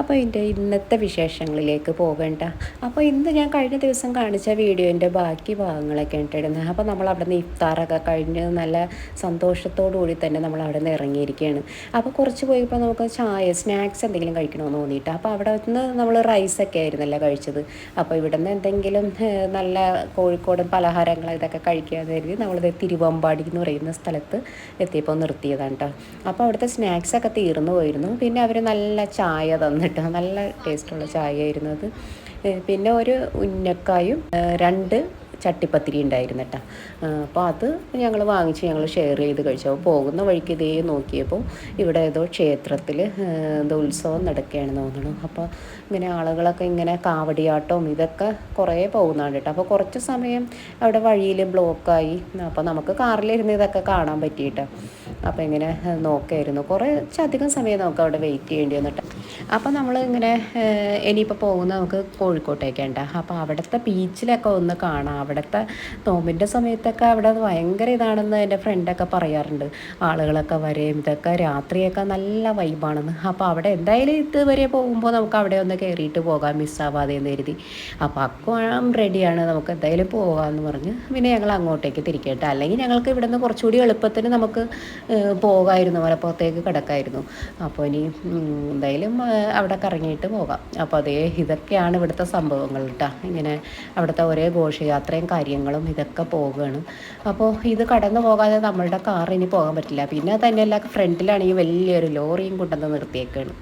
അപ്പോൾ എന്റെ ഇന്നത്തെ വിശേഷങ്ങളിലേക്ക് പോകണ്ട. അപ്പോൾ ഇന്ന് ഞാൻ കഴിഞ്ഞ ദിവസം കാണിച്ച വീഡിയോന്റെ ബാക്കി ഭാഗങ്ങളൊക്കെ ഇട്ടിരുന്നത് അപ്പോൾ നമ്മൾ അവിടെ നിന്ന് ഇഫ്താറൊക്കെ കഴിഞ്ഞ് നല്ല സന്തോഷത്തോടു കൂടി തന്നെ നമ്മൾ അവിടെ നിന്ന് ഇറങ്ങിയിരിക്കുകയാണ്. അപ്പോൾ കുറച്ച് പോയപ്പോൾ നമുക്ക് ചായ സ്നാക്സ് എന്തെങ്കിലും കഴിക്കണമെന്ന് തോന്നിയിട്ട്. അപ്പോൾ അവിടെ നിന്ന് നമ്മൾ റൈസൊക്കെ ആയിരുന്നല്ലോ കഴിച്ചത്. അപ്പോൾ ഇവിടെ നിന്ന് എന്തെങ്കിലും നല്ല കോഴിക്കോടൻ പലഹാരങ്ങൾ ഇതൊക്കെ കഴിക്കാമെന്ന് കരുതി നമ്മളിത് തിരുവമ്പാടി എന്ന് പറയുന്ന സ്ഥലത്ത് എത്തിയപ്പോൾ നിർത്തിയതാണ് കേട്ടോ അപ്പോൾ അവിടുത്തെ സ്നാക്സൊക്കെ തീർന്നു പോയിരുന്നു. പിന്നെ അവർ നല്ല ചായ തന്നിട്ട് നല്ല ടേസ്റ്റുള്ള ചായ ആയിരുന്നു അത് പിന്നെ ഒരു ഉന്നക്കായും രണ്ട് ചട്ടിപ്പത്തിരി ഉണ്ടായിരുന്നു കേട്ടോ. അപ്പോൾ അത് ഞങ്ങൾ വാങ്ങിച്ച് ഞങ്ങൾ ഷെയർ ചെയ്ത് കഴിച്ചു. അപ്പോൾ പോകുന്ന വഴിക്ക് ഇതേ നോക്കിയപ്പോൾ ഇവിടെ ഏതോ ക്ഷേത്രത്തിൽ എന്തോ ഉത്സവം നടക്കുകയാണെന്ന് തോന്നുന്നു അപ്പോൾ ഇങ്ങനെ ആളുകളൊക്കെ ഇങ്ങനെ കാവടിയാട്ടവും ഇതൊക്കെ കുറേ പോകുന്നതാണ് കേട്ടോ. അപ്പോൾ കുറച്ച് സമയം അവിടെ വഴിയിൽ ബ്ലോക്കായി. അപ്പോൾ നമുക്ക് കാറിലിരുന്ന് ഇതൊക്കെ കാണാൻ പറ്റിയിട്ട്. അപ്പോൾ ഇങ്ങനെ നോക്കായിരുന്നു. കുറച്ചധികം സമയം നമുക്ക് അവിടെ വെയിറ്റ് ചെയ്യേണ്ടി വന്നിട്ട്. അപ്പോൾ നമ്മൾ ഇങ്ങനെ ഇനിയിപ്പോൾ പോകുന്ന നമുക്ക് കോഴിക്കോട്ടേക്കുണ്ട് അപ്പോൾ അവിടുത്തെ ബീച്ചിലൊക്കെ ഒന്ന് കാണാം. അവിടുത്തെ നോമ്പിന്റെ സമയത്തൊക്കെ അവിടെ ഭയങ്കര ഇതാണെന്ന് എന്റെ ഫ്രണ്ടൊക്കെ പറയാറുണ്ട്. ആളുകളൊക്കെ വരെയും ഇതൊക്കെ രാത്രിയൊക്കെ നല്ല വൈബാണെന്ന് അപ്പോൾ അവിടെ എന്തായാലും ഇതുവരെ പോകുമ്പോൾ നമുക്ക് അവിടെ ഒന്ന് കയറിയിട്ട് പോകാം മിസ്സാവാതെ എന്ന് കരുതി. അപ്പോൾ അക്കോളം റെഡിയാണ് നമുക്ക് എന്തായാലും പോകാമെന്ന് പറഞ്ഞ്. പിന്നെ ഞങ്ങൾ അങ്ങോട്ടേക്ക് തിരിക്കട്ടെ അല്ലെങ്കിൽ ഞങ്ങൾക്ക് ഇവിടെ നിന്ന് കുറച്ചുകൂടി എളുപ്പത്തിന് നമുക്ക് പോകാമായിരുന്നു മലപ്പുറത്തേക്ക് കിടക്കായിരുന്നു. അപ്പോൾ ഇനി എന്തായാലും അവിടെ കറങ്ങിയിട്ട് പോകാം. അപ്പോൾ അതേ ഇതൊക്കെയാണ് ഇവിടുത്തെ സംഭവങ്ങൾ കേട്ടോ ഇങ്ങനെ അവിടുത്തെ ഒരേ ഘോഷയാത്രയും കാര്യങ്ങളും ഇതൊക്കെ പോവുകയാണ് അപ്പോൾ ഇത് കടന്നു പോകാതെ നമ്മളുടെ കാർ ഇനി പോകാൻ പറ്റില്ല. പിന്നെ തന്നെയല്ല ഫ്രണ്ടിലാണെങ്കിൽ വലിയൊരു ലോറിയും കൊണ്ടുവന്ന് നിർത്തിയേക്കാണ്.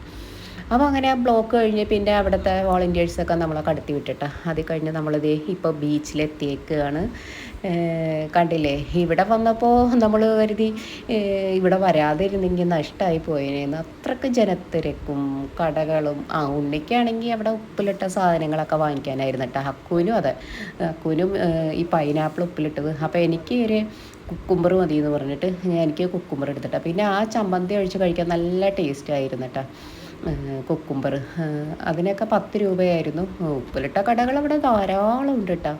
അപ്പോൾ അങ്ങനെ ആ ബ്ലോക്ക് കഴിഞ്ഞ് പിന്നെ അവിടുത്തെ വോളണ്ടിയേഴ്സൊക്കെ നമ്മളെ കടത്തി വിട്ടിട്ട്. അത് കഴിഞ്ഞ് നമ്മളിത് ഇപ്പോൾ ബീച്ചിലെത്തിയേക്കാണ് ഏഹ് കണ്ടില്ലേ? ഇവിടെ വന്നപ്പോൾ നമ്മൾ കരുതി ഇവിടെ വരാതിരുന്നെങ്കിൽ നഷ്ടമായി പോയേനെന്ന്. അത്രയ്ക്ക് ജനത്തിരക്കും കടകളും ആ ഉണ്ണിക്കാണെങ്കിൽ അവിടെ ഉപ്പിലിട്ട സാധനങ്ങളൊക്കെ വാങ്ങിക്കാനായിരുന്നു കേട്ടോ അക്കുവിനും അതെ അക്കുവിനും ഈ പൈനാപ്പിൾ ഉപ്പിലിട്ടത്. അപ്പോൾ എനിക്ക് ഒരു കുക്കുമ്പർ മതി എന്ന് പറഞ്ഞിട്ട് ഞാൻ എനിക്ക് കുക്കുമ്പർ എടുത്തിട്ടാണ് പിന്നെ ആ ചമ്മന്തി ഒഴിച്ച് കഴിക്കാൻ നല്ല ടേസ്റ്റ് ആയിരുന്നു കേട്ടോ കുക്കുംബർ. അതിനൊക്കെ പത്ത് രൂപയായിരുന്നു. ഉപ്പിലിട്ട കടകൾ അവിടെ ധാരാളം ഉണ്ട് കേട്ടോ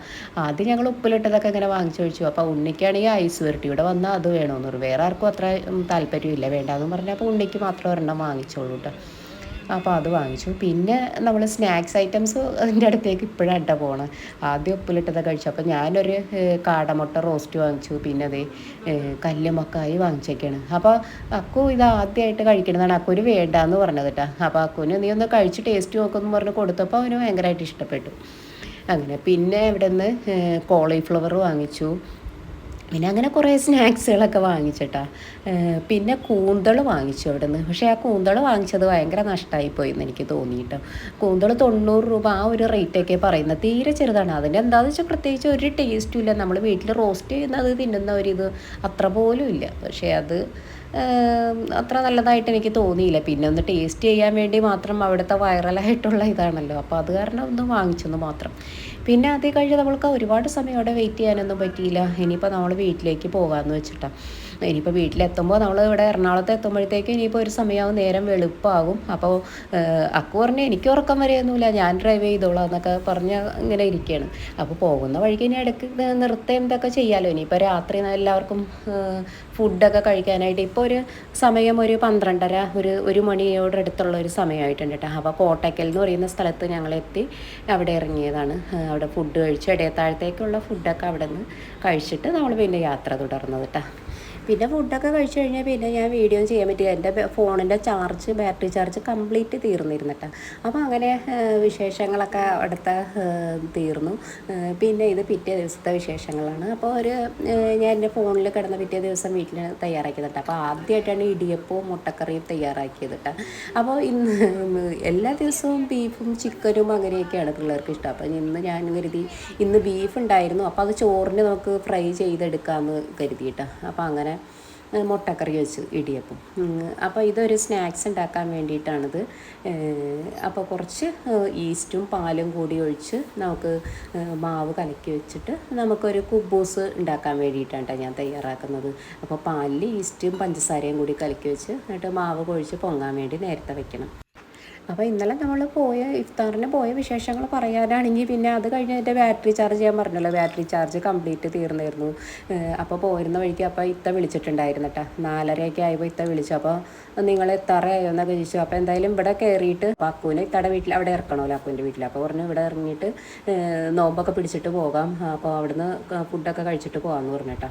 ആദ്യം ഞങ്ങൾ ഉപ്പിലിട്ടതൊക്കെ ഇങ്ങനെ വാങ്ങിച്ചു കഴിച്ചു. അപ്പോൾ ഉണ്ണിക്കാണെങ്കിൽ ഐസ് വരട്ടി. ഇവിടെ വന്നാൽ അത് വേണമെന്ന് വേറെ ആർക്കും അത്ര താല്പര്യമില്ല. വേണ്ടാന്ന് പറഞ്ഞാൽ അപ്പോൾ ഉണ്ണിക്ക് മാത്രം ഒരെണ്ണം വാങ്ങിച്ചോളൂ കേട്ടോ അപ്പോൾ അത് വാങ്ങിച്ചു. പിന്നെ നമ്മൾ സ്നാക്സ് ഐറ്റംസ് അതിന്റെ അടുത്തേക്ക് ഇപ്പോഴാണ് കേട്ടോ പോകണം ആദ്യം ഉപ്പിലിട്ടത് കഴിച്ചു അപ്പോൾ ഞാനൊരു കാടമുട്ട റോസ്റ്റ് വാങ്ങിച്ചു. പിന്നെ അതേ കല്ലുമക്കായി വാങ്ങിച്ചേക്കാണ്. അപ്പോൾ അക്കു ഇത് ആദ്യമായിട്ട് കഴിക്കണതാണ്. അക്കുന് വേണ്ടാന്ന് പറഞ്ഞത് കേട്ടോ അപ്പോൾ അക്കുന് നീ ഒന്ന് കഴിച്ച് ടേസ്റ്റ് നോക്കുമെന്ന് പറഞ്ഞ് കൊടുത്തപ്പോൾ അവന് ഭയങ്കരമായിട്ട് ഇഷ്ടപ്പെട്ടു. അങ്ങനെ പിന്നെ ഇവിടെ നിന്ന് കോളിഫ്ലവർ വാങ്ങിച്ചു. പിന്നെ അങ്ങനെ കുറേ സ്നാക്സുകളൊക്കെ വാങ്ങിച്ചിട്ടാ. പിന്നെ കൂന്തൾ വാങ്ങിച്ചു അവിടെ നിന്ന് പക്ഷേ ആ കൂന്തൾ വാങ്ങിച്ചത് ഭയങ്കര നഷ്ടമായി പോയി എന്ന് എനിക്ക് തോന്നിയിട്ടോ. കൂന്തൾ തൊണ്ണൂറ് രൂപ ആ ഒരു റേറ്റൊക്കെ പറയുന്നത് തീരെ ചെറുതാണ്. അതിന്റെ എന്താണെന്ന് വെച്ചാൽ പ്രത്യേകിച്ച് ഒരു ടേസ്റ്റും ഇല്ല. നമ്മൾ വീട്ടിൽ റോസ്റ്റ് ചെയ്യുന്നത് തിന്നുന്ന ഒരിത് അത്ര പോലും ഇല്ല. പക്ഷേ അത് അത്ര നല്ലതായിട്ട് എനിക്ക് തോന്നിയില്ല. പിന്നെ ഒന്ന് ടേസ്റ്റ് ചെയ്യാൻ വേണ്ടി മാത്രം അവിടുത്തെ വൈറലായിട്ടുള്ള ഇതാണല്ലോ. അപ്പോൾ അത് കാരണം ഒന്ന് വാങ്ങിച്ചെന്ന് മാത്രം. പിന്നെ അത് കഴിഞ്ഞ് നമ്മൾക്ക് ഒരുപാട് സമയം അവിടെ വെയിറ്റ് ചെയ്യാനൊന്നും പറ്റിയില്ല. ഇനിയിപ്പോൾ നമ്മൾ വീട്ടിലേക്ക് പോകാമെന്ന് വെച്ചിട്ടാണ് ഇനിയിപ്പോൾ വീട്ടിലെത്തുമ്പോൾ നമ്മൾ ഇവിടെ എറണാകുളത്ത് എത്തുമ്പോഴത്തേക്കും ഇനിയിപ്പോൾ ഒരു സമയമാവും നേരം വെളുപ്പാകും. അപ്പോൾ അക്കു പറഞ്ഞു എനിക്ക് ഉറക്കം വരെയൊന്നുമില്ല. ഞാൻ ഡ്രൈവ് ചെയ്തോളാം എന്നൊക്കെ പറഞ്ഞ് ഇങ്ങനെ ഇരിക്കുകയാണ് അപ്പോൾ പോകുന്ന വഴിക്ക് ഇനി ഇടയ്ക്ക് നിർത്തം ഇതൊക്കെ ചെയ്യാമല്ലോ ഇനിയിപ്പോൾ രാത്രി എല്ലാവർക്കും ഫുഡൊക്കെ കഴിക്കാനായിട്ട് ഇപ്പോൾ ഒരു സമയം ഒരു പന്ത്രണ്ടര ഒരു ഒരു മണിയോട് അടുത്തുള്ള ഒരു സമയമായിട്ടുണ്ട് കേട്ടോ അപ്പോൾ കോട്ടയ്ക്കൽ എന്ന് പറയുന്ന സ്ഥലത്ത് ഞങ്ങളെത്തി അവിടെ ഇറങ്ങിയതാണ്. അവിടെ ഫുഡ് കഴിച്ചു ഇടയത്താഴത്തേക്കുള്ള ഫുഡൊക്കെ അവിടെ നിന്ന് കഴിച്ചിട്ട് നമ്മൾ പിന്നെ യാത്ര തുടർന്നത് കേട്ടോ പിന്നെ ഫുഡൊക്കെ കഴിച്ചു കഴിഞ്ഞാൽ പിന്നെ ഞാൻ വീഡിയോ ചെയ്യാൻ പറ്റില്ല. എന്റെ ഫോണിന്റെ ചാർജ് ബാറ്ററി ചാർജ് കംപ്ലീറ്റ് തീർന്നിരുന്നു കേട്ടോ. അപ്പോൾ അങ്ങനെ വിശേഷങ്ങളൊക്കെ അടുത്ത തീർന്നു. പിന്നെ ഇത് പിറ്റേ ദിവസത്തെ വിശേഷങ്ങളാണ്. അപ്പോൾ ഒരു ഞാൻ എന്റെ ഫോണിൽ കിടന്ന പിറ്റേ ദിവസം വീട്ടിൽ തയ്യാറാക്കിയത് അപ്പോൾ ആദ്യമായിട്ടാണ് ഇടിയപ്പവും മുട്ടക്കറിയും തയ്യാറാക്കിയത് അപ്പോൾ ഇന്ന് എല്ലാ ദിവസവും ബീഫും ചിക്കനും അങ്ങനെയൊക്കെയാണ് പിള്ളേർക്ക് ഇഷ്ടം. അപ്പോൾ ഇന്ന് ഞാൻ കരുതി ഇന്ന് ബീഫ് ഉണ്ടായിരുന്നു. അപ്പോൾ അത് ചോറിന് നമുക്ക് ഫ്രൈ ചെയ്തെടുക്കാമെന്ന് കരുതി കേട്ടോ അപ്പോൾ അങ്ങനെ മുട്ടക്കറി വെച്ചു ഇടിയപ്പം. അപ്പോൾ ഇതൊരു സ്നാക്സ് ഉണ്ടാക്കാൻ വേണ്ടിയിട്ടാണിത്. അപ്പോൾ കുറച്ച് ഈസ്റ്റും പാലും കൂടി ഒഴിച്ച് നമുക്ക് മാവ് കലക്കി വെച്ചിട്ട് നമുക്കൊരു കുബൂസ് ഉണ്ടാക്കാൻ വേണ്ടിയിട്ടാണ് ട്ടോ ഞാൻ തയ്യാറാക്കുന്നത്. അപ്പോൾ പാലിൽ ഈസ്റ്റും പഞ്ചസാരയും കൂടി കലക്കി വെച്ച് എന്നിട്ട് മാവ് കൊഴിച്ച് പൊങ്ങാൻ വേണ്ടി നേരത്തെ വെക്കണം. അപ്പോൾ ഇന്നലെ നമ്മൾ പോയ ഇഫ്താറിന് പോയ വിശേഷങ്ങൾ പറയാനാണെങ്കിൽ പിന്നെ അത് കഴിഞ്ഞ് എന്റെ ബാറ്ററി ചാർജ് ചെയ്യാൻ പറഞ്ഞല്ലോ ബാറ്ററി ചാർജ് കംപ്ലീറ്റ് തീർന്നിരുന്നു അപ്പോൾ പോരുന്ന വഴിക്ക് അപ്പോൾ ഇത്ത വിളിച്ചിട്ടുണ്ടായിരുന്നു കേട്ടോ നാലരയൊക്കെ ആയപ്പോൾ ഇത്ത വിളിച്ചു. അപ്പോൾ നിങ്ങൾ എത്താറായോ എന്നൊക്കെ ചോദിച്ചു. അപ്പോൾ എന്തായാലും ഇവിടെ കയറിയിട്ട് അക്കുവിന് ഇത്തയുടെ വീട്ടിൽ അവിടെ ഇറക്കണമല്ലോ അക്കുവിന്റെ വീട്ടിൽ അപ്പോൾ പറഞ്ഞു ഇവിടെ ഇറങ്ങിയിട്ട് നോമ്പൊക്കെ പിടിച്ചിട്ട് പോകാം. അപ്പോൾ അവിടുന്ന് ഫുഡൊക്കെ കഴിച്ചിട്ട് പോകാമെന്ന് പറഞ്ഞിട്ടാ.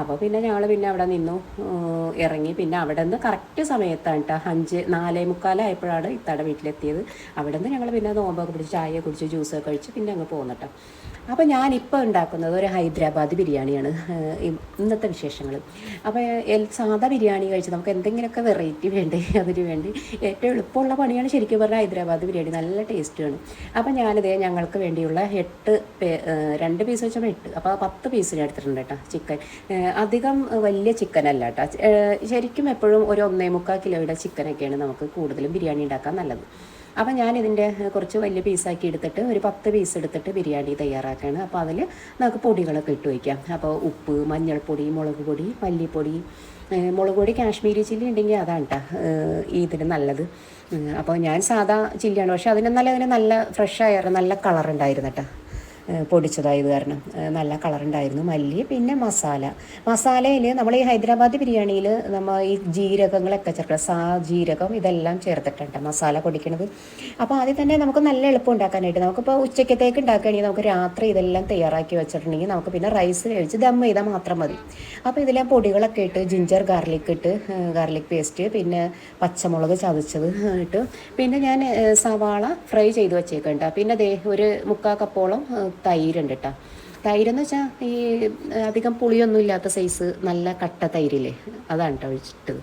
അപ്പോൾ പിന്നെ ഞങ്ങൾ പിന്നെ അവിടെ നിന്നു. ഇറങ്ങി. പിന്നെ അവിടെ നിന്ന് കറക്റ്റ് സമയത്താണ് കേട്ടോ അഞ്ച് നാലേ മുക്കാലായപ്പോഴാണ് ഇത്തയുടെ വീട്ടിലെത്തിയത്. അവിടെ നിന്ന് ഞങ്ങൾ പിന്നെ നോമ്പൊക്കെ പിടിച്ച് ചായ കുടിച്ച് ജ്യൂസൊക്കെ കഴിച്ച് പിന്നെ അങ്ങ് പോകുന്നുട്ടോ അപ്പോൾ ഞാനിപ്പോൾ ഉണ്ടാക്കുന്നത് ഒരു ഹൈദരാബാദ് ബിരിയാണിയാണ് ഇന്നത്തെ വിശേഷങ്ങൾ അപ്പോൾ സാധാ ബിരിയാണി കഴിച്ച് നമുക്ക് എന്തെങ്കിലുമൊക്കെ വെറൈറ്റി വേണ്ടേ അതിന് വേണ്ടി ഏറ്റവും എളുപ്പമുള്ള പണിയാണ് ശരിക്കും പറഞ്ഞാൽ ഹൈദരാബാദ് ബിരിയാണി നല്ല ടേസ്റ്റാണ് അപ്പോൾ ഞാനിതേ ഞങ്ങൾക്ക് വേണ്ടിയുള്ള എട്ട് രണ്ട് പീസ് വെച്ചാൽ എട്ട് അപ്പോൾ പത്ത് പീസിന് എടുത്തിട്ടുണ്ട് കേട്ടോ ചിക്കൻ. അധികം വലിയ ചിക്കൻ അല്ല കേട്ടോ ശരിക്കും എപ്പോഴും ഒരു ഒന്നേ മുക്കാൽ കിലോയുടെ ചിക്കനൊക്കെയാണ് നമുക്ക് കൂടുതലും ബിരിയാണി ഉണ്ടാക്കാൻ നല്ലത്. അപ്പോൾ ഞാനിതിന്റെ കുറച്ച് വലിയ പീസാക്കി എടുത്തിട്ട് ഒരു പത്ത് പീസ് എടുത്തിട്ട് ബിരിയാണി തയ്യാറാക്കുകയാണ് അപ്പോൾ അതിൽ നമുക്ക് പൊടികളൊക്കെ ഇട്ട് വയ്ക്കാം. അപ്പോൾ ഉപ്പ് മഞ്ഞൾപ്പൊടി മുളക് പൊടി മല്ലിപ്പൊടി മുളക് പൊടി കാശ്മീരി ചില്ലി ഉണ്ടെങ്കിൽ അതാണ് കേട്ടോ ഇതിന് നല്ലത്. അപ്പോൾ ഞാൻ സാധാ ചില്ലിയാണ്. പക്ഷേ അതിന് നല്ല അതിന് നല്ല ഫ്രഷ് ആയിരുന്നു നല്ല കളർ ഉണ്ടായിരുന്നു കേട്ടോ പൊടിച്ചതായത് കാരണം. നല്ല കളറുണ്ടായിരുന്നു. മല്ലി പിന്നെ മസാല. മസാലയിൽ നമ്മൾ ഈ ഹൈദരാബാദ് ബിരിയാണിയിൽ നമ്മൾ ഈ ജീരകങ്ങളൊക്കെ ചേർക്കണം സാ ജീരകം ഇതെല്ലാം ചേർത്തിട്ടുണ്ട് മസാല പൊടിക്കണത്. അപ്പോൾ ആദ്യം തന്നെ നമുക്ക് നല്ല എളുപ്പം ഉണ്ടാക്കാനായിട്ട് നമുക്കിപ്പോൾ ഉച്ചക്കത്തേക്ക് ഉണ്ടാക്കുകയാണെങ്കിൽ നമുക്ക് രാത്രി ഇതെല്ലാം തയ്യാറാക്കി വെച്ചിട്ടുണ്ടെങ്കിൽ നമുക്ക് പിന്നെ റൈസ് കഴിച്ച് ദം ചെയ്താൽ മാത്രം മതി. അപ്പോൾ ഇതിലെ പൊടികളൊക്കെ ഇട്ട് ജിഞ്ചർ ഗാർലിക് ഇട്ട് ഗാർലിക് പേസ്റ്റ് പിന്നെ പച്ചമുളക് ചതച്ചത് ഇട്ട്. പിന്നെ ഞാൻ സവാള ഫ്രൈ ചെയ്ത് വെച്ചേക്കുന്നുണ്ട്. പിന്നെ ദേ ഒരു മുക്കാൽ കപ്പോളം തൈരുണ്ട് കേട്ടോ തൈരെന്ന് വെച്ചാൽ ഈ അധികം പുളിയൊന്നും ഇല്ലാത്ത സൈസ് നല്ല കട്ട തൈരില്ലേ? അതാണ് കേട്ടോ ഒഴിച്ചിട്ടത്.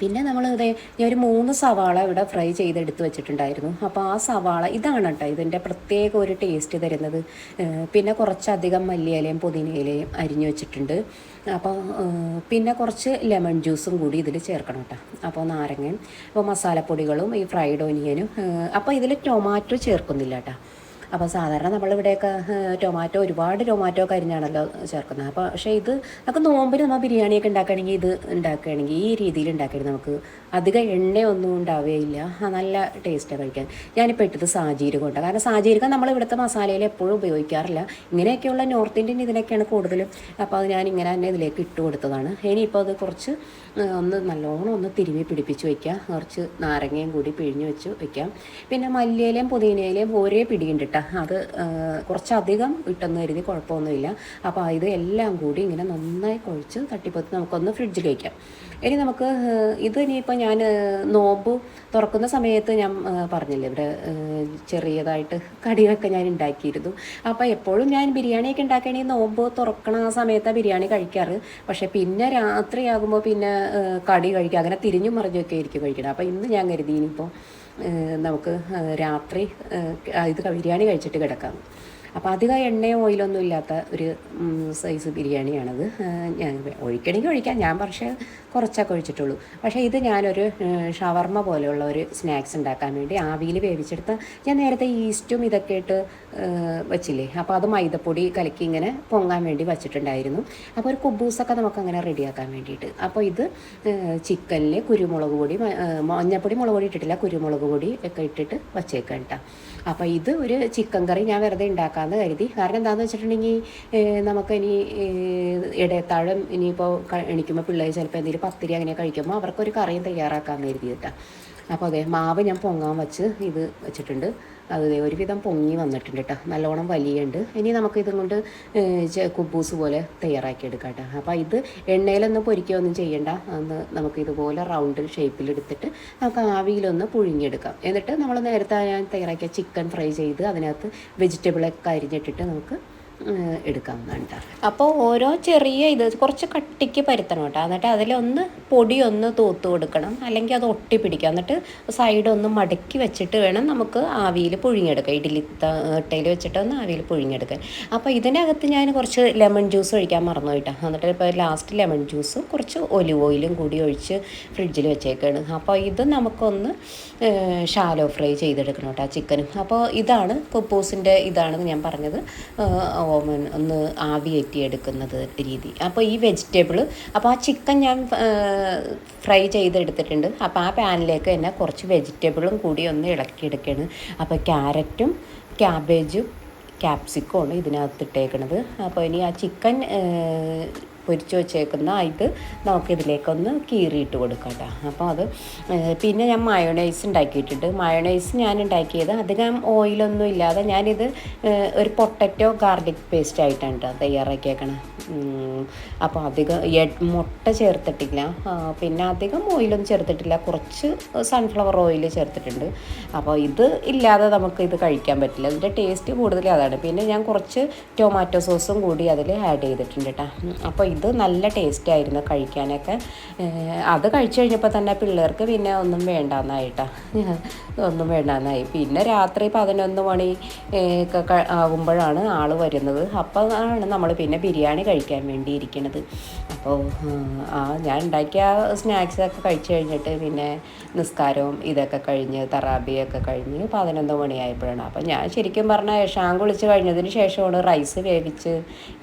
പിന്നെ നമ്മൾ ഇതേ ഞാൻ ഒരു മൂന്ന് സവാള ഇവിടെ ഫ്രൈ ചെയ്തെടുത്ത് വെച്ചിട്ടുണ്ടായിരുന്നു. അപ്പോൾ ആ സവാള ഇതാണ് കേട്ടോ ഇതിന്റെ പ്രത്യേക ഒരു ടേസ്റ്റ് തരുന്നത്. പിന്നെ കുറച്ചധികം മല്ലിയിലയും പുതിനയിലയും അരിഞ്ഞു വെച്ചിട്ടുണ്ട്. അപ്പോൾ പിന്നെ കുറച്ച് ലെമൺ ജ്യൂസും കൂടി ഇതിൽ ചേർക്കണം കേട്ടോ അപ്പോൾ നാരങ്ങയും അപ്പോൾ മസാലപ്പൊടികളും ഈ ഫ്രൈഡ് ഓനിയനും അപ്പോൾ ഇതിൽ ടൊമാറ്റോ ചേർക്കുന്നില്ല കേട്ടോ അപ്പോൾ സാധാരണ നമ്മളിവിടെയൊക്കെ ടൊമാറ്റോ ഒരുപാട് ടൊമാറ്റോ കരിഞ്ഞാണല്ലോ ചേർക്കുന്നത്. അപ്പോൾ പക്ഷേ ഇത് നമുക്ക് നോമ്പിന് നമ്മൾ ബിരിയാണിയൊക്കെ ഉണ്ടാക്കുകയാണെങ്കിൽ ഇത് ഉണ്ടാക്കുകയാണെങ്കിൽ ഈ രീതിയിൽ ഉണ്ടാക്കുകയാണെങ്കിൽ നമുക്ക് അധികം എണ്ണയൊന്നും ഉണ്ടാവുകയില്ല. നല്ല ടേസ്റ്റാണ് കഴിക്കാൻ. ഞാനിപ്പോൾ ഇട്ടത് സാജീരകം ഉണ്ട് കാരണം സാജീരകം നമ്മൾ ഇവിടുത്തെ മസാലയിൽ എപ്പോഴും ഉപയോഗിക്കാറില്ല. ഇങ്ങനെയൊക്കെയുള്ള നോർത്ത് ഇന്ത്യൻ ഇതിനൊക്കെയാണ് കൂടുതലും. അപ്പോൾ അത് ഞാൻ ഇങ്ങനെ തന്നെ ഇതിലേക്ക് ഇട്ട് കൊടുത്തതാണ്. ഇനിയിപ്പോൾ അത് കുറച്ച് ഒന്ന് നല്ലോണം ഒന്ന് തിരുമി പിടിപ്പിച്ച് വയ്ക്കുക കുറച്ച് നാരങ്ങയും കൂടി പിഴിഞ്ഞ് വെച്ച് വയ്ക്കാം. പിന്നെ മല്ലിയിലയും പുതിനയിലയും ഒരേ പിടിയുണ്ട് കേട്ടോ അത് കുറച്ചധികം ഇട്ടെന്ന് കരുതി കുഴപ്പമൊന്നുമില്ല. അപ്പോൾ ഇത് എല്ലാം കൂടി ഇങ്ങനെ നന്നായി കുഴച്ച് തട്ടിപ്പൊത്തി നമുക്കൊന്ന് ഫ്രിഡ്ജിൽ വയ്ക്കാം ഇനി നമുക്ക് ഇത് ഇനിയിപ്പോൾ ഞാൻ നോമ്പ് തുറക്കുന്ന സമയത്ത് ഞാൻ പറഞ്ഞില്ലേ ഇവിടെ ചെറിയതായിട്ട് കടികളൊക്കെ ഞാൻ ഉണ്ടാക്കിയിരുന്നു. അപ്പോൾ എപ്പോഴും ഞാൻ ബിരിയാണിയൊക്കെ ഉണ്ടാക്കുകയാണെങ്കിൽ നോമ്പ് തുറക്കണ ആ സമയത്താണ് ബിരിയാണി കഴിക്കാറ്. പക്ഷേ പിന്നെ രാത്രിയാകുമ്പോൾ പിന്നെ കടി കഴിക്കുക അങ്ങനെ തിരിഞ്ഞും മറിഞ്ഞൊക്കെ ആയിരിക്കും കഴിക്കണം. അപ്പോൾ ഇന്ന് ഞാൻ കരുതി ഇനിയിപ്പോൾ നമുക്ക് രാത്രി ഇത് ബിരിയാണി കഴിച്ചിട്ട് കിടക്കാം. അപ്പോൾ അധികം എണ്ണയോ ഓയിലൊന്നും ഇല്ലാത്ത ഒരു സൈസ് ബിരിയാണിയാണത്. ഞാൻ ഒഴിക്കണമെങ്കിൽ ഒഴിക്കാം. ഞാൻ പക്ഷേ കുറച്ചൊക്കെ ഒഴിച്ചിട്ടുള്ളൂ. പക്ഷേ ഇത് ഞാനൊരു ഷവർമ്മ പോലെയുള്ള ഒരു സ്നാക്സ് ഉണ്ടാക്കാൻ വേണ്ടി ആവിയിൽ വേവിച്ചെടുത്ത് ഞാൻ നേരത്തെ ഈസ്റ്റും ഇതൊക്കെ ഇട്ട് വെച്ചില്ലേ? അപ്പോൾ അത് മൈദപ്പൊടി കലക്കി ഇങ്ങനെ പൊങ്ങാൻ വേണ്ടി വെച്ചിട്ടുണ്ടായിരുന്നു. അപ്പോൾ ഒരു കുബൂസൊക്കെ നമുക്കങ്ങനെ റെഡിയാക്കാൻ വേണ്ടിയിട്ട്. അപ്പോൾ ഇത് ചിക്കനിൽ കുരുമുളക് പൊടി മഞ്ഞപ്പൊടി മുളക് പൊടി ഇട്ടിട്ടില്ല. കുരുമുളക് പൊടി ഒക്കെ ഇട്ടിട്ട് വച്ചേക്കാം കേട്ടോ അപ്പോൾ ഇത് ഒരു ചിക്കൻ കറി ഞാൻ വെറുതെ ഉണ്ടാക്കാമെന്ന് കരുതി. കാരണം എന്താണെന്ന് വെച്ചിട്ടുണ്ടെങ്കിൽ നമുക്ക് ഇനി ഇടയത്താഴം ഇനിയിപ്പോൾ എണിക്കുമ്പോൾ പിള്ളേർ ചിലപ്പോൾ എന്തെങ്കിലും പത്തിരി അങ്ങനെ കഴിക്കുമ്പോൾ അവർക്കൊരു കറിയും തയ്യാറാക്കാമെന്ന് കരുതിയിട്ടാണ് അപ്പോൾ അതെ മാവ് ഞാൻ പൊങ്ങാൻ വെച്ച് ഇത് വെച്ചിട്ടുണ്ട്. അത് ഒരുവിധം പൊങ്ങി വന്നിട്ടുണ്ട് കേട്ടോ നല്ലോണം വലിയുണ്ട്. ഇനി നമുക്ക് ഇതും കൊണ്ട് കുബൂസ് പോലെ തയ്യാറാക്കി എടുക്കാം കേട്ടോ അപ്പോൾ ഇത് എണ്ണയിലൊന്നും പൊരിക്കുകയൊന്നും ചെയ്യണ്ട. അന്ന് നമുക്ക് ഇതുപോലെ റൗണ്ട് ഷേപ്പിലെടുത്തിട്ട് നമുക്ക് ആവിയിലൊന്ന് പുഴുങ്ങിയെടുക്കാം. എന്നിട്ട് നമ്മൾ നേരത്തെ ഞാൻ തയ്യാറാക്കിയ ചിക്കൻ ഫ്രൈ ചെയ്ത് അതിനകത്ത് വെജിറ്റബിളൊക്കെ അരിഞ്ഞിട്ടിട്ട് നമുക്ക് എടുക്കാവുന്നതാണ് അപ്പോൾ ഓരോ ചെറിയ ഇത് കുറച്ച് കട്ടിക്ക് പരുത്തണം കേട്ടോ. എന്നിട്ട് അതിലൊന്ന് പൊടി ഒന്ന് തൂത്ത് കൊടുക്കണം. അല്ലെങ്കിൽ അത് ഒട്ടി എന്നിട്ട് സൈഡ് ഒന്ന് മടക്കി വെച്ചിട്ട് വേണം നമുക്ക് ആവിയിൽ പുഴുങ്ങിയെടുക്കാം. ഇഡ്ഡലി ഇട്ടയിൽ വെച്ചിട്ട് ഒന്ന് ആവിയിൽ പുഴുങ്ങിയെടുക്കാൻ. അപ്പോൾ ഇതിനകത്ത് ഞാൻ കുറച്ച് ലെമൺ ജ്യൂസ് ഒഴിക്കാൻ മറന്നു കേട്ടോ. എന്നിട്ട് ഇപ്പോൾ ലാസ്റ്റ് ലെമൺ ജ്യൂസും കുറച്ച് ഒലിവ് ഓയിലും കൂടി ഒഴിച്ച് ഫ്രിഡ്ജിൽ വെച്ചേക്കാണ്. അപ്പോൾ ഇത് നമുക്കൊന്ന് ഷാലോ ഫ്രൈ ചെയ്തെടുക്കണം കേട്ടോ ചിക്കനും അപ്പോൾ ഇതാണ് കൊപ്പൂസിന്റെ ഇതാണ് ഞാൻ പറഞ്ഞത്. ഓമൻ ഒന്ന് ആവി കയറ്റിയെടുക്കുന്നത് രീതി. അപ്പോൾ ഈ വെജിറ്റബിൾ അപ്പോൾ ആ ചിക്കൻ ഞാൻ ഫ്രൈ ചെയ്തെടുത്തിട്ടുണ്ട്. അപ്പോൾ ആ പാനിലേക്ക് തന്നെ കുറച്ച് വെജിറ്റബിളും കൂടി ഒന്ന് ഇളക്കിയെടുക്കുകയാണ്. അപ്പോൾ ക്യാരറ്റും ക്യാബേജും ക്യാപ്സിക്കമാണ് ഇതിനകത്ത് ഇട്ടേക്കണത് അപ്പോൾ ഇനി ആ ചിക്കൻ പൊരിച്ച് വെച്ചേക്കുന്ന ഇത് നമുക്കിതിലേക്കൊന്ന് കീറിയിട്ട് കൊടുക്കാം കേട്ടോ അപ്പോൾ അത് പിന്നെ ഞാൻ മയോണൈസ് ഉണ്ടാക്കിയിട്ടുണ്ട്. മയോണൈസ് ഞാൻ ഉണ്ടാക്കിയത് അധികം ഓയിലൊന്നും ഇല്ലാതെ ഞാനിത് ഒരു പൊട്ടറ്റോ ഗാർലിക് പേസ്റ്റ് ആയിട്ടാണ് കേട്ടോ തയ്യാറാക്കിയേക്കണം. അപ്പോൾ അധികം മുട്ട ചേർത്തിട്ടില്ല. പിന്നെ അധികം ഓയിലൊന്നും ചേർത്തിട്ടില്ല. കുറച്ച് സൺഫ്ലവർ ഓയിൽ ചേർത്തിട്ടുണ്ട്. അപ്പോൾ ഇത് ഇല്ലാതെ നമുക്ക് ഇത് കഴിക്കാൻ പറ്റില്ല. ഇതിന്റെ ടേസ്റ്റ് കൂടുതൽ അതാണ്. പിന്നെ ഞാൻ കുറച്ച് ടൊമാറ്റോ സോസും കൂടി അതിൽ ആഡ് ചെയ്തിട്ടുണ്ട് കേട്ടോ അപ്പോൾ ഇത് നല്ല ടേസ്റ്റ് ആയിരുന്നു കഴിക്കാനൊക്കെ. അത് കഴിച്ചു കഴിഞ്ഞപ്പോൾ തന്നെ പിള്ളേർക്ക് പിന്നെ ഒന്നും വേണ്ടാന്നായിട്ടാ ഒന്നും വേണ്ടാന്നായി. പിന്നെ രാത്രി പതിനൊന്ന് മണി ആകുമ്പോഴാണ് ആൾ വരുന്നത്. അപ്പോൾ ആണ് നമ്മൾ പിന്നെ ബിരിയാണി കഴിക്കാൻ വേണ്ടി ഇരിക്കുന്നത് അപ്പോൾ ആ ഞാൻ ഉണ്ടാക്കിയ സ്നാക്സൊക്കെ കഴിച്ചു കഴിഞ്ഞിട്ട് പിന്നെ നിസ്കാരവും ഇതൊക്കെ കഴിഞ്ഞ് തറാബിയൊക്കെ കഴിഞ്ഞ് പതിനൊന്ന് മണിയായപ്പോഴാണ്. അപ്പോൾ ഞാൻ ശരിക്കും പറഞ്ഞാൽ ഷാങ്ക് വിളിച്ച് കഴിഞ്ഞതിന് ശേഷമാണ് റൈസ് വേവിച്ച്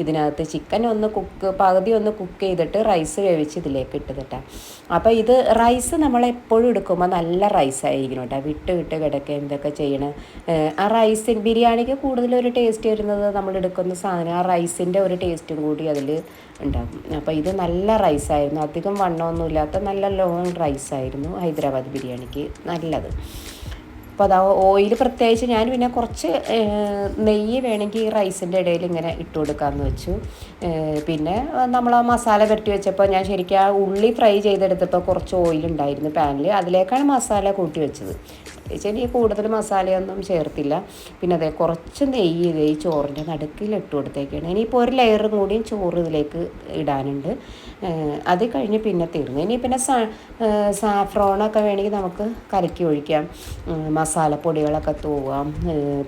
ഇതിനകത്ത് ചിക്കൻ ഒന്ന് കുക്ക് പകുതി ഒന്ന് കുക്ക് ചെയ്തിട്ട് റൈസ് വേവിച്ച് ഇതിലേക്ക് ഇട്ടതിട്ടാ അപ്പോൾ ഇത് റൈസ് നമ്മൾ എപ്പോഴും എടുക്കുമ്പോൾ നല്ല റൈസ് ആയിരിക്കണം കേട്ടോ. വിട്ട് വിട്ട് കിടക്കുക എന്തൊക്കെ ചെയ്യണം. ആ റൈസ് ബിരിയാണിക്ക് കൂടുതലൊരു ടേസ്റ്റ് വരുന്നത് നമ്മൾ എടുക്കുന്ന സാധനം ആ റൈസിന്റെ ഒരു ടേസ്റ്റും കൂടി അതിൽ ഉണ്ടാകും അപ്പോൾ ഇത് നല്ല റൈസായിരുന്നു. അധികം വണ്ണമൊന്നും ഇല്ലാത്ത നല്ല ലോങ് റൈസായിരുന്നു ഹൈദരാബാദ് ബിരിയാണിക്ക് നല്ലത്. അപ്പോൾ അതാ ഓയിൽ പ്രത്യേകിച്ച് ഞാൻ പിന്നെ കുറച്ച് നെയ്യ് വേണമെങ്കിൽ റൈസിന്റെ ഇടയിൽ ഇങ്ങനെ ഇട്ട് കൊടുക്കാമെന്ന് വെച്ചു. പിന്നെ നമ്മൾ ആ മസാല പുരട്ടി വെച്ചപ്പോൾ ഞാൻ ശരിക്കും ആ ഉള്ളി ഫ്രൈ ചെയ്തെടുത്തപ്പോൾ കുറച്ച് ഓയിൽ ഉണ്ടായിരുന്നു പാനിൽ. അതിലേക്കാണ് മസാല കൂട്ടി വെച്ചത്. ഇനി കൂടുതൽ മസാലയൊന്നും ചേർത്തില്ല. പിന്നെ അതെ കുറച്ച് നെയ്യ് ഈ ചോറിന്റെ നടുക്കിൽ ഇട്ട് കൊടുത്തേക്കാണ്. ഇനിയിപ്പോൾ ഒരു ലെയറും കൂടിയും ചോറ് ഇതിലേക്ക് ഇടാനുണ്ട്. അത് കഴിഞ്ഞ് പിന്നെ തീർന്നു. ഇനി പിന്നെ സാഫ്രോണൊക്കെ വേണമെങ്കിൽ നമുക്ക് കലക്കി ഒഴിക്കാം. മസാലപ്പൊടികളൊക്കെ തൂവാം.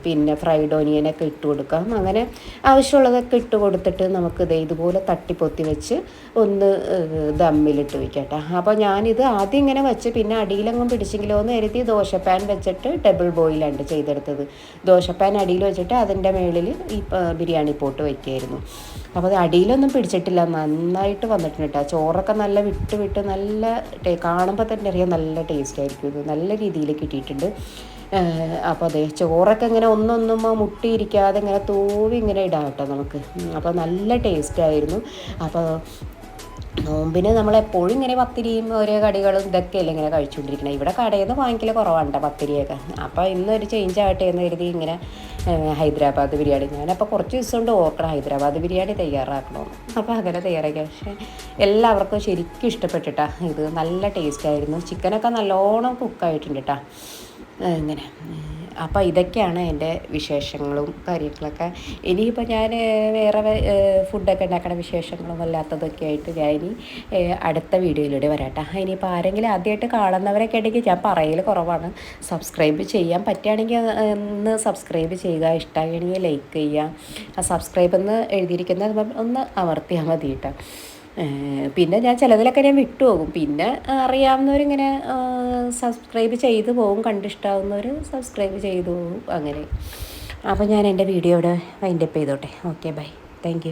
പിന്നെ ഫ്രൈഡ് ഓനിയനൊക്കെ ഇട്ട് കൊടുക്കാം. അങ്ങനെ ആവശ്യമുള്ളതൊക്കെ ഇട്ട് കൊടുത്തിട്ട് നമുക്ക് ഇത് ഇതുപോലെ തട്ടിപ്പൊത്തി വെച്ച് ഒന്ന് ദമ്മിലിട്ട് വയ്ക്കട്ടെ അപ്പോൾ ഞാനിത് ആദ്യം ഇങ്ങനെ വെച്ച് പിന്നെ അടിയിലെങ്ങും പിടിച്ചെങ്കിലോ എന്ന് കരുതി ദോശപ്പാൻ വെച്ചിട്ട് ഡബിൾ ബോയിലാണ് ചെയ്തെടുത്തത്. ദോശപ്പാൻ അടിയിൽ വെച്ചിട്ട് അതിന്റെ മേളിൽ ഈ ബിരിയാണി പോട്ട് വയ്ക്കുമായിരുന്നു അപ്പോൾ അത് അടിയിലൊന്നും പിടിച്ചിട്ടില്ല. നന്നായിട്ട് വന്നിട്ടുണ്ട് കേട്ടോ ചോറൊക്കെ നല്ല വിട്ട് വിട്ട് നല്ല കാണുമ്പോൾ തന്നെ അറിയാം നല്ല ടേസ്റ്റ് ആയിരിക്കും നല്ല രീതിയിൽ കിട്ടിയിട്ടുണ്ട്. അപ്പോൾ അതെ ചോറൊക്കെ ഇങ്ങനെ ഒന്നൊന്നും മുട്ടിയിരിക്കാതെ ഇങ്ങനെ തൂവി ഇങ്ങനെ ഇടാം കേട്ടോ നമുക്ക്. അപ്പോൾ നല്ല ടേസ്റ്റ് ആയിരുന്നു. അപ്പോൾ നോമ്പിന് നമ്മളെപ്പോഴും ഇങ്ങനെ പത്തിരിയും ഓരോ കടികളും ഇതൊക്കെയല്ലേ ഇങ്ങനെ കഴിച്ചുകൊണ്ടിരിക്കണം. ഇവിടെ കടയിൽ നിന്ന് വാങ്ങിക്കൽ കുറവാണ് പത്തിരിയൊക്കെ. അപ്പോൾ ഇന്നൊരു ചേഞ്ച് ആവട്ടെ എന്ന് കരുതി ഇങ്ങനെ ഹൈദരാബാദ് ബിരിയാണി ഞാനപ്പോൾ കുറച്ച് ദിവസം കൊണ്ട് ഓർക്കണം ഹൈദരാബാദ് ബിരിയാണി തയ്യാറാക്കണമെന്ന് അപ്പോൾ അങ്ങനെ തയ്യാറാക്കി. പക്ഷേ എല്ലാവർക്കും ശരിക്കും ഇഷ്ടപ്പെട്ടിട്ടാ. ഇത് നല്ല ടേസ്റ്റ് ആയിരുന്നു. ചിക്കനൊക്കെ നല്ലോണം കുക്കായിട്ടുണ്ട് കേട്ടോ ഇങ്ങനെ. അപ്പോൾ ഇതൊക്കെയാണ് എന്റെ വിശേഷങ്ങളും കാര്യങ്ങളൊക്കെ. ഇനിയിപ്പോൾ ഞാൻ വേറെ ഫുഡൊക്കെ ഉണ്ടാക്കണ വിശേഷങ്ങളും അല്ലാത്തതൊക്കെ ആയിട്ട് ഞാൻ ഇനി അടുത്ത വീഡിയോയിലൂടെ വരാട്ടെ. ഇനിയിപ്പോൾ ആരെങ്കിലും ആദ്യമായിട്ട് കാണുന്നവരൊക്കെ ഉണ്ടെങ്കിൽ ഞാൻ പറയൽ കുറവാണ്. സബ്സ്ക്രൈബ് ചെയ്യാൻ പറ്റുകയാണെങ്കിൽ ഒന്ന് സബ്സ്ക്രൈബ് ചെയ്യുക. ഇഷ്ടമാണെങ്കിൽ ലൈക്ക് ചെയ്യുക. ആ സബ്സ്ക്രൈബ് എന്ന് എഴുതിയിരിക്കുന്നത് ഒന്ന് അമർത്തിയാൽ മതി കേട്ടോ പിന്നെ ഞാൻ ചിലതിലൊക്കെ ഞാൻ വിട്ടുപോകും പിന്നെ അറിയാവുന്നവരിങ്ങനെ സബ്സ്ക്രൈബ് ചെയ്തു പോകും. കണ്ടിഷ്ടാവുന്നവർ സബ്സ്ക്രൈബ് ചെയ്തു പോകും. അങ്ങനെ. അപ്പോൾ ഞാൻ എന്റെ വീഡിയോ ഇവിടെ വൈൻഡപ്പ് ചെയ്തോട്ടെ. Okay bye thank